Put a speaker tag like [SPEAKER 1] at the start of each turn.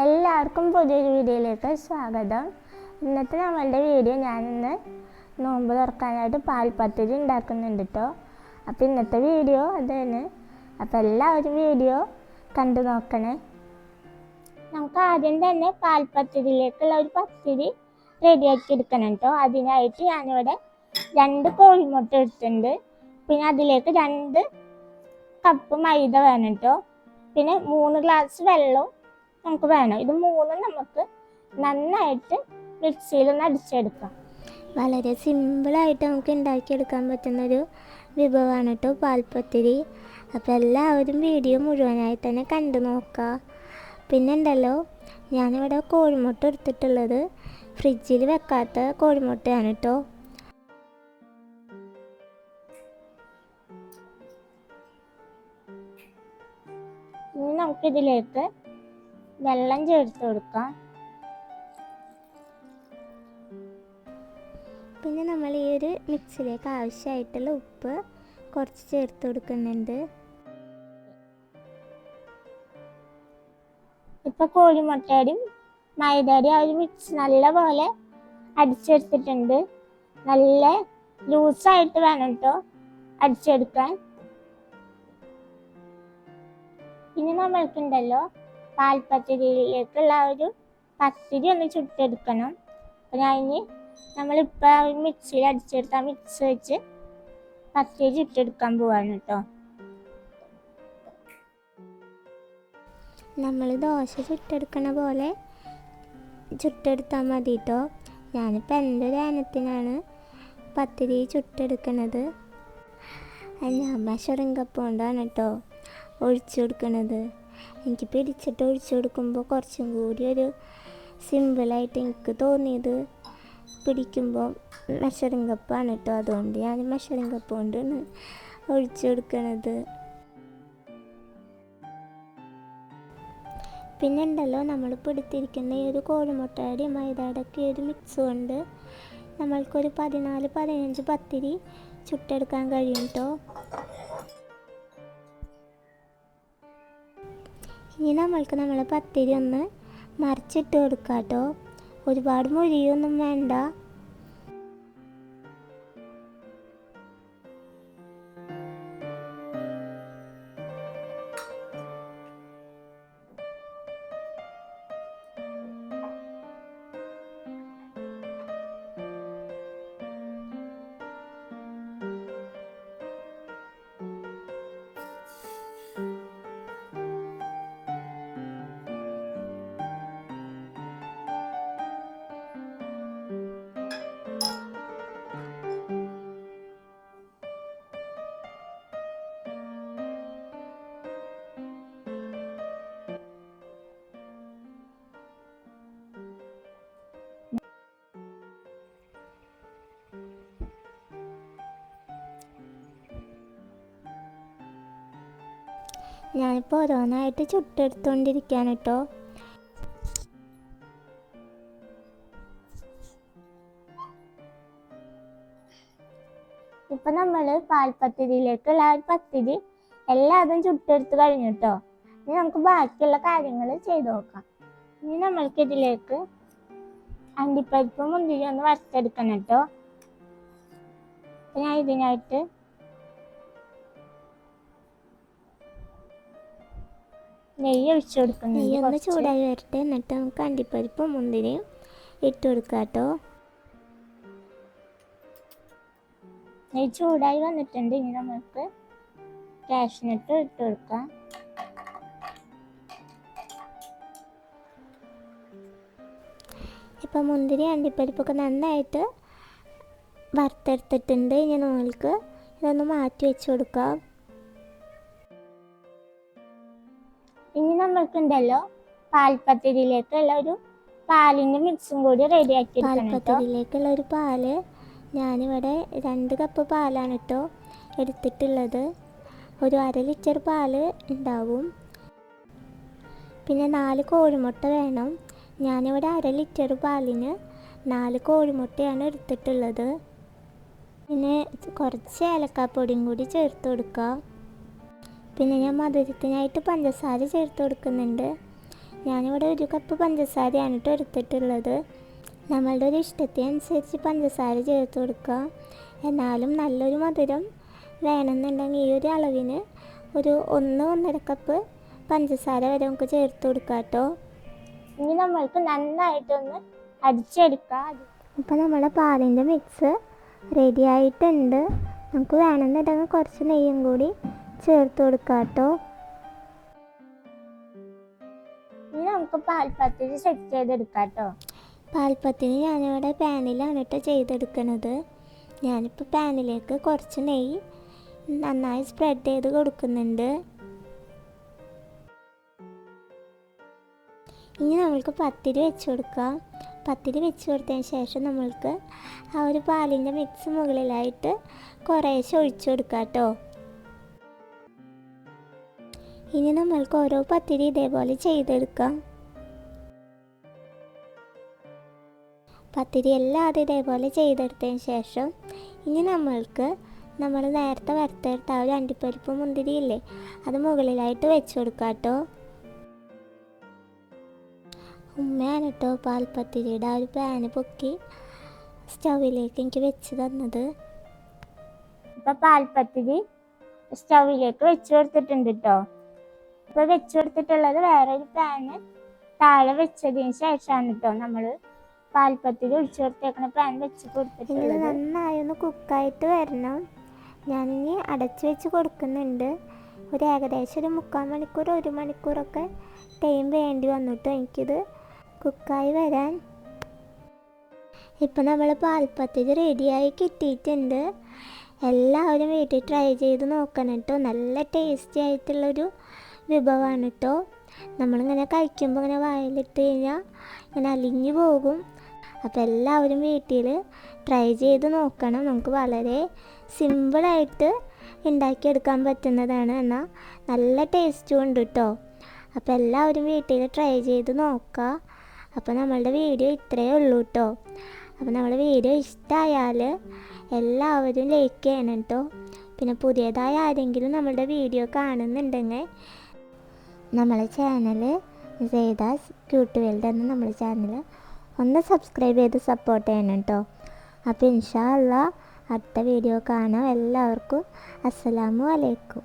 [SPEAKER 1] എല്ലാവർക്കും പുതിയൊരു വീഡിയോയിലേക്ക് സ്വാഗതം. ഇന്നത്തെ നമ്മളുടെ വീഡിയോ ഞാനിന്ന് നോമ്പ് തുറക്കാനായിട്ട് പാൽപ്പത്തിരി ഉണ്ടാക്കുന്നുണ്ട് കേട്ടോ അപ്പോൾ ഇന്നത്തെ വീഡിയോ അതാണ്. അപ്പോൾ എല്ലാവരും വീഡിയോ കണ്ടു നോക്കണേ. നമുക്ക് ആദ്യം തന്നെ പാൽപ്പത്തിരിയിലേക്കുള്ള ഒരു പത്തിരി റെഡിയാക്കി എടുക്കണം കേട്ടോ അതിനായിട്ട് ഞാനിവിടെ രണ്ട് കോഴിമുട്ട എടുത്തിട്ടുണ്ട്. പിന്നെ അതിലേക്ക് രണ്ട് കപ്പ് മൈദ വേണം കേട്ടോ പിന്നെ മൂന്ന് ഗ്ലാസ് വെള്ളവും നമുക്ക് വേണം. ഇത് മൂന്നും നമുക്ക് നന്നായിട്ട് മിക്സിയിലൊന്ന് അടിച്ചെടുക്കാം. വളരെ സിമ്പിളായിട്ട് നമുക്ക് ഉണ്ടാക്കിയെടുക്കാൻ പറ്റുന്നൊരു വിഭവമാണ് കേട്ടോ പാൽപ്പത്തിരി. അപ്പോൾ എല്ലാവരും വീഡിയോ മുഴുവനായി തന്നെ കണ്ടു നോക്കുക. പിന്നെ ഉണ്ടല്ലോ ഞാനിവിടെ കോഴിമുട്ട എടുത്തിട്ടുള്ളത്. ഫ്രിഡ്ജിൽ വെക്കാത്ത കോഴിമുട്ടയാണ് കേട്ടോ. ഇനി നമുക്കിതിലേക്ക് വെള്ളം ചേർത്ത് കൊടുക്കാം. പിന്നെ നമ്മൾ ഈ ഒരു മിക്സിലേക്ക് ആവശ്യമായിട്ടുള്ള ഉപ്പ് കുറച്ച് ചേർത്ത് കൊടുക്കുന്നുണ്ട്. ഇപ്പൊ കോഴിമുട്ടയുടെയും മൈദയുടെയും ആ ഒരു മിക്സ് നല്ലപോലെ അടിച്ചെടുത്തിട്ടുണ്ട്. നല്ല ലൂസായിട്ട് വേണം കേട്ടോ അടിച്ചെടുക്കാൻ. പിന്നെ നമ്മൾക്കുണ്ടല്ലോ പാൽപ്പത്തിരിയിലേക്കുള്ള ആ ഒരു പത്തിരി ഒന്ന് ചുട്ടെടുക്കണം. അപ്പം ഞാൻ ഇനി നമ്മളിപ്പോൾ മിക്സിയിൽ അടിച്ചെടുത്ത ആ മിക്സ് വെച്ച് പത്തിരി ചുട്ടെടുക്കാൻ പോവാണ് കേട്ടോ നമ്മൾ ദോശ ചുട്ടെടുക്കണ പോലെ ചുട്ടെടുത്താൽ മതി കേട്ടോ ഞാനിപ്പോൾ എന്റെ ധ്യാനത്തിനാണ് പത്തിരി ചുട്ടെടുക്കണത്. ഞാൻ മെഷറിംഗ് കപ്പ് കൊണ്ടാണ് കേട്ടോ ഒഴിച്ചു കൊടുക്കണത്. എനിക്ക് പിടിച്ചിട്ട് ഒഴിച്ചു കൊടുക്കുമ്പോൾ കുറച്ചും കൂടി ഒരു സിമ്പിളായിട്ട് എനിക്ക് തോന്നിയത് പിടിക്കുമ്പോൾ മെഷറിങ് കപ്പാണ് കേട്ടോ. അതുകൊണ്ട് ഞാൻ മെഷറിങ് കപ്പ് കൊണ്ടാണ് ഒഴിച്ചു കൊടുക്കണത്. പിന്നെ ഉണ്ടല്ലോ നമ്മൾ പിടുത്തിരിക്കുന്ന ഈ ഒരു കോഴിമുട്ടയുടെ ഈ ഒരു മിക്സ് കൊണ്ട് നമ്മൾക്കൊരു പതിനാല് പതിനഞ്ച് പത്തിരി ചുട്ടെടുക്കാൻ കഴിയും കേട്ടോ. ഇനി നമ്മൾക്ക് നമ്മളെ പത്തിരി ഒന്ന് മറിച്ചിട്ട് കൊടുക്കാം കേട്ടോ ഒരുപാട് മുരിയൊന്നും വേണ്ട. ഞാനിപ്പോൾ ഓരോന്നായിട്ട് ചുട്ടെടുത്തോണ്ടിരിക്കുകയാണ് കേട്ടോ ഇപ്പൊ നമ്മൾ പാൽപ്പത്തിരിയിലേക്കുള്ള ആ പത്തിരി എല്ലാതും ചുട്ടെടുത്ത് കഴിഞ്ഞു കേട്ടോ ഇനി നമുക്ക് ബാക്കിയുള്ള കാര്യങ്ങൾ ചെയ്തു നോക്കാം. ഇനി നമ്മൾക്ക് ഇതിലേക്ക് അണ്ടിപ്പരിപ്പ് മുന്തിരി ഒന്ന് വറുത്തെടുക്കണം കേട്ടോ ഞാൻ ഇതിനായിട്ട് നെയ്യ് ഒഴിച്ചു
[SPEAKER 2] നെയ്യ് ഒന്ന്. ചൂടായി വരട്ടെ. എന്നിട്ട് നമുക്ക് അണ്ടിപ്പരിപ്പും മുന്തിരിയും ഇട്ട് കൊടുക്കാം കേട്ടോ.
[SPEAKER 1] നെയ്യ് ചൂടായി വന്നിട്ടുണ്ട്. ഇനി നമുക്ക് കാഷ്നട്ട് ഇട്ട് കൊടുക്കാം.
[SPEAKER 2] ഇപ്പം മുന്തിരി അണ്ടിപ്പരിപ്പൊക്കെ നന്നായിട്ട് വറുത്തെടുത്തിട്ടുണ്ട്. ഇനി നമ്മൾക്ക് ഇതൊന്ന് മാറ്റി വെച്ച് കൊടുക്കാം.
[SPEAKER 1] നമ്മൾക്കുണ്ടല്ലോ പാൽപ്പത്തിരിയിലേക്കുള്ള ഒരു പാലിന്റെ മിക്സും കൂടി റെഡി ആക്കി
[SPEAKER 2] പാൽപ്പത്തിരിയിലേക്കുള്ള ഒരു പാൽ ഞാനിവിടെ രണ്ട് കപ്പ് പാലാണ് കേട്ടോ എടുത്തിട്ടുള്ളത്. ഒരു അര ലിറ്റർ പാൽ ഉണ്ടാവും. പിന്നെ നാല് കോഴിമുട്ട വേണം. ഞാനിവിടെ അര ലിറ്റർ പാലിന് നാല് കോഴിമുട്ടയാണ് എടുത്തിട്ടുള്ളത്. പിന്നെ കുറച്ച് ഏലക്കാപ്പൊടിയും കൂടി ചേർത്ത് കൊടുക്കാം. പിന്നെ ഞാൻ മധുരത്തിനായിട്ട് പഞ്ചസാര ചേർത്ത് കൊടുക്കുന്നുണ്ട്. ഞാനിവിടെ ഒരു കപ്പ് പഞ്ചസാരയാണ് കേട്ടോ എടുത്തിട്ടുള്ളത്. നമ്മളുടെ ഒരു ഇഷ്ടത്തിനനുസരിച്ച് പഞ്ചസാര ചേർത്ത് കൊടുക്കുക. എന്നാലും നല്ലൊരു മധുരം വേണമെന്നുണ്ടെങ്കിൽ ഈ ഒരു അളവിന് ഒരു ഒന്ന് ഒന്നര കപ്പ് പഞ്ചസാര വരെ നമുക്ക് ചേർത്ത് കൊടുക്കാം കേട്ടോ.
[SPEAKER 1] ഇനി നമ്മൾക്ക് നന്നായിട്ടൊന്ന് അടിച്ചെടുക്കാം
[SPEAKER 2] അപ്പോൾ നമ്മുടെ പാലിന്റെ മിക്സ് റെഡി ആയിട്ടുണ്ട്. നമുക്ക് വേണമെന്നുണ്ടെങ്കിൽ കുറച്ച് നെയ്യും കൂടി ചേർത്ത് കൊടുക്കാം കേട്ടോ
[SPEAKER 1] ഇനി നമുക്ക് പാൽപ്പത്തിരി സെറ്റ് ചെയ്തെടുക്കാം കേട്ടോ
[SPEAKER 2] പാൽപ്പത്തിന് ഞാനിവിടെ പാനിലാണ് കേട്ടോ ചെയ്തെടുക്കണത്. ഞാനിപ്പോൾ പാനിലേക്ക് കുറച്ച് നെയ്യ് നന്നായി സ്പ്രെഡ് ചെയ്ത് കൊടുക്കുന്നുണ്ട്. ഇനി നമ്മൾക്ക് പത്തിരി വെച്ച് കൊടുക്കാം. പത്തിരി വെച്ച് കൊടുത്തതിന് ശേഷം നമ്മൾക്ക് ആ ഒരു പാലിന്റെ മിക്സ് മുകളിലായിട്ട് കുറേശ്ശെ ഒഴിച്ചു കൊടുക്കാം കേട്ടോ ഇനി നമ്മൾക്ക് ഓരോ പത്തിരി ഇതേപോലെ ചെയ്തെടുക്കാം. പത്തിരി എല്ലാം ഇതേപോലെ ചെയ്തെടുത്തതിന് ശേഷം ഇനി നമ്മൾക്ക് നമ്മൾ നേരത്തെ വരുത്തെടുത്ത ആ ഒരു അണ്ടിപ്പരിപ്പ് മുന്തിരി ഇല്ലേ അത് മുകളിലായിട്ട് വെച്ച് കൊടുക്കാം കേട്ടോ. ഉമ്മയാണ് കേട്ടോ പാൽപ്പത്തിരിയുടെ ആ ഒരു പാന് പൊക്കി സ്റ്റൗവിലേക്ക് എനിക്ക് വെച്ച് തന്നത്.
[SPEAKER 1] ഇപ്പൊ പാൽപ്പത്തിരി സ്റ്റൗവിലേക്ക് വെച്ച് കൊടുത്തിട്ടുണ്ട് കേട്ടോ. ഇപ്പൊ വെച്ചു കൊടുത്തിട്ടുള്ളത് വേറൊരു പാന് താഴെ വെച്ചതിന് ശേഷമാണ് കേട്ടോ നമ്മൾ പാൽപ്പത്തിൽ ഒഴിച്ചു കൊടുത്തേക്കണ പാൻ വെച്ച് കൊടുത്തിട്ടുള്ളത്.
[SPEAKER 2] നന്നായി ഒന്ന് കുക്കായിട്ട് വരണം. ഞാനിനി അടച്ചു വെച്ച് കൊടുക്കുന്നുണ്ട്. ഒരു ഏകദേശം ഒരു മുക്കാൽ മണിക്കൂർ ഒരു മണിക്കൂറൊക്കെ ടൈം വേണ്ടി വന്നിട്ടോ എനിക്കിത് കുക്കായി വരാൻ. ഇപ്പം നമ്മൾ പാൽപ്പത്തിൽ റെഡിയായി കിട്ടിയിട്ടുണ്ട്. എല്ലാവരും വീട്ടിൽ ട്രൈ ചെയ്ത് നോക്കണം കേട്ടോ നല്ല ടേസ്റ്റി ആയിട്ടുള്ളൊരു വിഭവമാണ് കേട്ടോ നമ്മളിങ്ങനെ കഴിക്കുമ്പോൾ ഇങ്ങനെ വായിലിട്ട് കഴിഞ്ഞാൽ ഇങ്ങനെ അലിഞ്ഞു പോകും. അപ്പോൾ എല്ലാവരും വീട്ടിൽ ട്രൈ ചെയ്ത് നോക്കണം. നമുക്ക് വളരെ സിമ്പിളായിട്ട് ഉണ്ടാക്കിയെടുക്കാൻ പറ്റുന്നതാണ് എന്നാൽ നല്ല ടേസ്റ്റും ഉണ്ട് കേട്ടോ അപ്പോൾ എല്ലാവരും വീട്ടിൽ ട്രൈ ചെയ്ത് നോക്കുക അപ്പോൾ നമ്മളുടെ വീഡിയോ ഇത്രയേ ഉള്ളൂ കേട്ടോ അപ്പോൾ നമ്മുടെ വീഡിയോ ഇഷ്ടമായാൽ എല്ലാവരും ലൈക്ക് ചെയ്യണം കേട്ടോ പിന്നെ പുതിയതായ ആരെങ്കിലും നമ്മളുടെ വീഡിയോ കാണുന്നുണ്ടെങ്കിൽ നമ്മളെ ചാനൽ സേദാസ് ക്യൂട്ട് വേൾഡ് എന്ന നമ്മുടെ ചാനൽ ഒന്ന് സബ്സ്ക്രൈബ് ചെയ്ത് സപ്പോർട്ട് ചെയ്യണം കേട്ടോ അപ്പോൾ ഇൻഷാ അല്ലാ അടുത്ത വീഡിയോ കാണാം. എല്ലാവർക്കും അസ്സലാമു അലൈക്കും.